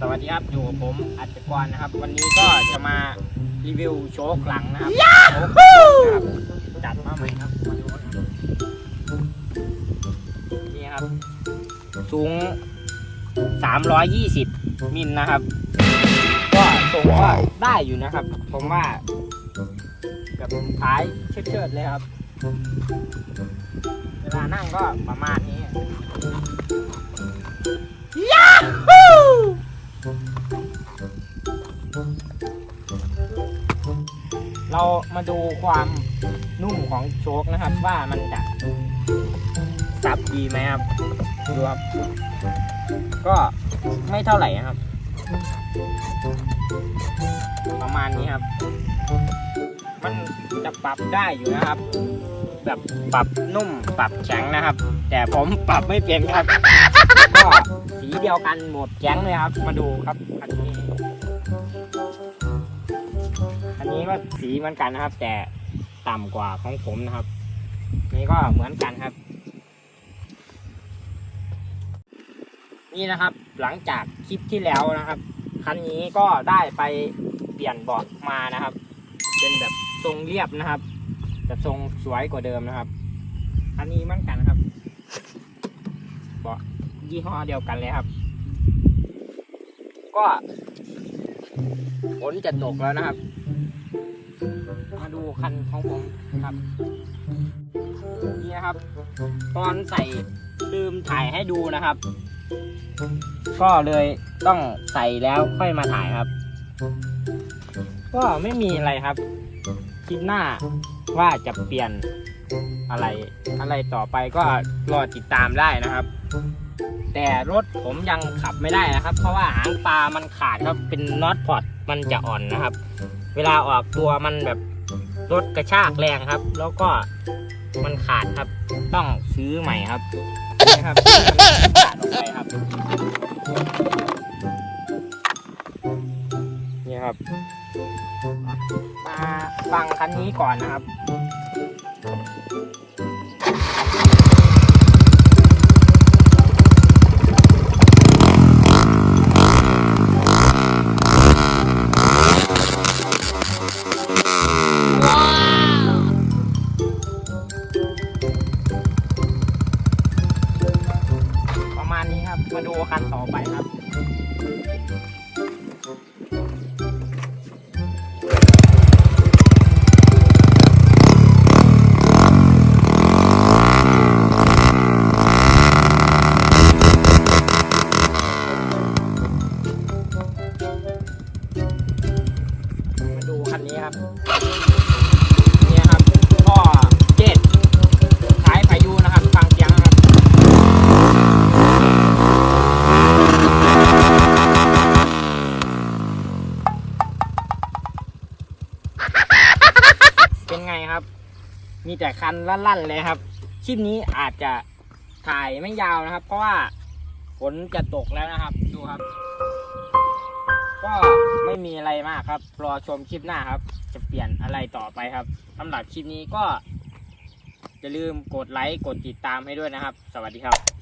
สวัสดีครับอยู่กับผมอัจฉกรนะครับ วันนี้ก็จะมารีวิวโชคหลังนะครับโชคนะครับจัดมาใหม่ครับมาดูกันครับนี่ครับ สูง 320 มิลนะครับ ก็ทรงก็ได้อยู่นะครับ ผมว่ากับท้ายเชิดๆเลยครับ เวลานั่งก็ประมาณนี้ เรามาดูความนุ่มของโชคนะครับ ว่ามันจะสับดีไหมครับดูครับ ก็ไม่เท่าไหร่นะครับ ประมาณนี้ครับ มันจะปรับได้อยู่นะครับ แบบปรับนุ่มปรับแข็งนะครับ แต่ผมปรับไม่เป็นครับ ก็สีเดียวกันหมดแก๊งเลยครับ มาดูครับอันนี้ นี้ก็สีเหมือนกันนะครับ แต่ต่ำกว่าของผมนะครับ นี่ก็เหมือนกันครับ นี่นะครับหลังจากคลิปที่แล้วนะครับ คันนี้ก็ได้ไปเปลี่ยนเบาะมานะครับ เป็นแบบทรงเรียบนะครับ แต่ทรงสวยกว่าเดิมนะครับ อันนี้เหมือนกันครับเบาะยี่ห้อเดียวกันเลยครับ ก็ฝนจะตกแล้วนะครับ มาดูคันของผมครับนี่นะครับ ตอนใส่ลืมถ่ายให้ดูนะครับ ก็เลยต้องใส่แล้วค่อยมาถ่ายครับ ก็ไม่มีอะไรครับคลิดหน้าว่าจะเปลี่ยนอะไรอะไรต่อไปก็รอติดตามได้นะครับ แต่รถผมยังขับไม่ได้นะครับ เพราะว่าหางปลามันขาดครับเป็นน็อตพอร์ตมันจะอ่อนนะครับ เวลาออกตัวมันแบบรถกระชากแรงครับ แล้วก็มันขาดครับ ต้องซื้อใหม่ครับนี่ครับที่มันขาดออกไปครับนี่ครับมาฟังคันนี้ก่อนนะครับ คันต่อไปครับมาดูคันนี้ครับ เป็นไงครับ มีแต่คันลั่นๆเลยครับ คลิปนี้อาจจะถ่ายไม่ยาวนะครับ เพราะว่าฝนจะตกแล้วนะครับ ดูครับ ก็ไม่มีอะไรมากครับ รอชมคลิปหน้าครับ จะเปลี่ยนอะไรต่อไปครับสำหรับคลิปนี้ก็อย่าลืมกดไลค์กดติดตามให้ด้วยนะครับ สวัสดีครับ